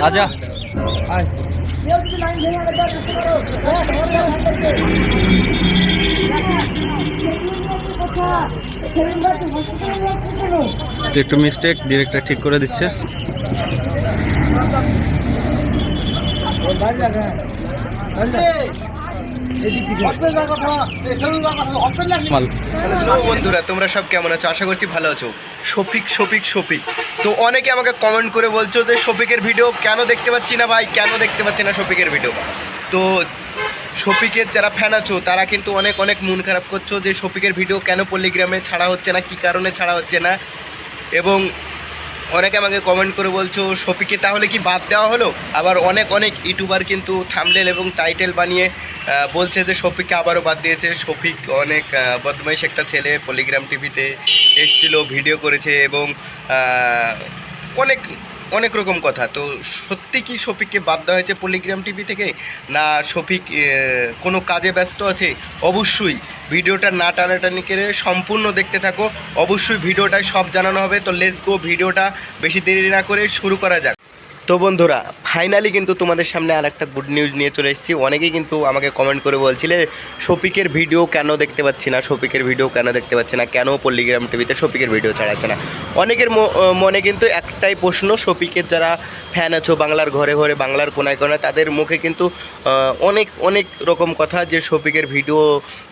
আচ্ছা আয় একটু মিস্টেক ডিরেক্টর ঠিক করে দিচ্ছে বন্ধুরা তোমরা সব কেমন আছো? আশা করছি ভালো আছো। শফিক শফিক শফিক। তো অনেকে আমাকে কমেন্ট করে বলছো যে শফিকের ভিডিও কেন দেখতে পাচ্ছি না ভাই? কেন দেখতে পাচ্ছি না শফিকের ভিডিও তো শফিকের যারা ফ্যান আছো তারা কিন্তু অনেক অনেক মন খারাপ করছ যে শফিকের ভিডিও কেন পল্লিগ্রামে ছাড়া হচ্ছে না কী কারণে ছাড়া হচ্ছে না? এবং অনেকে আমাকে কমেন্ট করে বলছো শফিকে তাহলে কি বাদ দেওয়া হলো? আবার অনেক অনেক ইউটিউবার কিন্তু থামলেল এবং টাইটেল বানিয়ে বলছে যে শফিককে আবারও বাদ দিয়েছে। শফিক অনেক বদমাইশ একটা ছেলে পলিগ্রাম টিভিতে এসেছিল ভিডিও করেছে এবং অনেক অনেক রকম কথা। তো সত্যি কি শফিককে বাদ দেওয়া হয়েছে পলিগ্রাম টিভি থেকে? না শফিক কোনো কাজে ব্যস্ত আছে? অবশ্যই ভিডিওটা না টানাটানি করে সম্পূর্ণ দেখতে থাকো। অবশ্যই ভিডিওটায় সব জানানো হবে। তো লেটস গো ভিডিওটা বেশি দেরি না করে শুরু করা যাক। তো বন্ধুরা ফাইনালি কিন্তু তোমাদের সামনে আর একটা গুড নিউজ নিয়ে চলে এসেছি। অনেকেই কিন্তু আমাকে কমেন্ট করে বলছিলে শফিকের ভিডিও কেন দেখতে পাচ্ছি না শফিকের ভিডিও কেন দেখতে পাচ্ছি না, কেন পল্লিগ্রাম টিভিতে শফিকের ভিডিও ছাড়াচ্ছে না? অনেকের মনে কিন্তু একটাই প্রশ্ন শফিকের যারা ফ্যান আছো বাংলার ঘরে ঘরে, বাংলার কোনায় কোনায়, তাদের মুখে কিন্তু অনেক অনেক রকম কথা যে শফিকের ভিডিও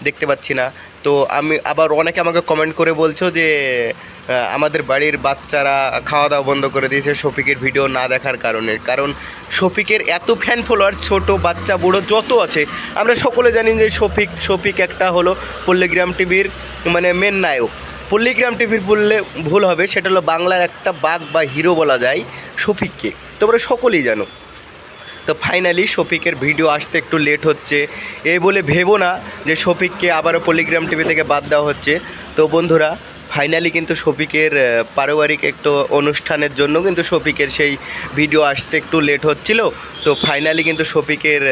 দেখতে পাচ্ছি না। তো আমি আবার অনেকে আমাকে কমেন্ট করে বলছো যে আমাদের বাড়ির বাচ্চারা খাওয়া দাওয়া বন্ধ করে দিয়েছে শফিকের ভিডিও না দেখার কারণে। কারণ শফিকের এত ফ্যান ফলোয়ার ছোট বাচ্চা, বুড়ো যত আছে, আমরা সকলে জানি যে শফিক শফিক একটা হলো পল্লিগ্রাম টিভির মানে মেন নায়ক। পল্লিগ্রাম টিভির বললে ভুল হবে, সেটা হলো বাংলার একটা বাঘ বা হিরো বলা যায় শফিককে। তোমরা সকলেই জানো। তো ফাইনালি শফিকের ভিডিও আসতে একটু লেট হচ্ছে। এই বলে ভেবো না যে শফিককে আবারও পলিগ্রাম টিভি থেকে বাদ দেওয়া হচ্ছে। তো বন্ধুরা ফাইনালি কিন্তু শফিকের পারিবারিক একটু অনুষ্ঠানের জন্য কিন্তু শফিকের সেই ভিডিও আসতে একটু লেট হচ্ছিল। তো ফাইনালি কিন্তু শফিকের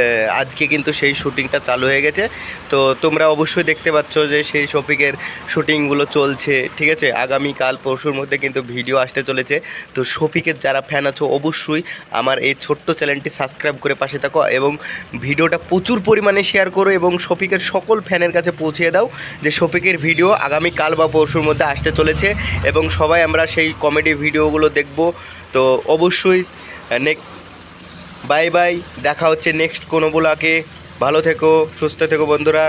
আজকে কিন্তু সেই শুটিংটা চালু হয়ে গেছে। তো তোমরা অবশ্যই দেখতে পাচ্ছ যে সেই শফিকের শুটিংগুলো চলছে, ঠিক আছে? আগামীকাল, পরশুর মধ্যে কিন্তু ভিডিও আসতে চলেছে। তো শফিকের যারা ফ্যান আছো, অবশ্যই আমার এই ছোট্ট চ্যানেলটি সাবস্ক্রাইব করে পাশে থাকো এবং ভিডিওটা প্রচুর পরিমাণে শেয়ার করো এবং শফিকের সকল ফ্যানের কাছে পৌঁছে দাও যে শফিকের ভিডিও আগামীকাল বা পরশুর মধ্যে আসতে চলেছে এবং সবাই আমরা সেই কমেডি ভিডিওগুলো দেখব। তো অবশ্যই নেক বাই বাই দেখা হচ্ছে নেক্সট কোনো বোলাকে ভালো থেকো, সুস্থ থেকো বন্ধুরা।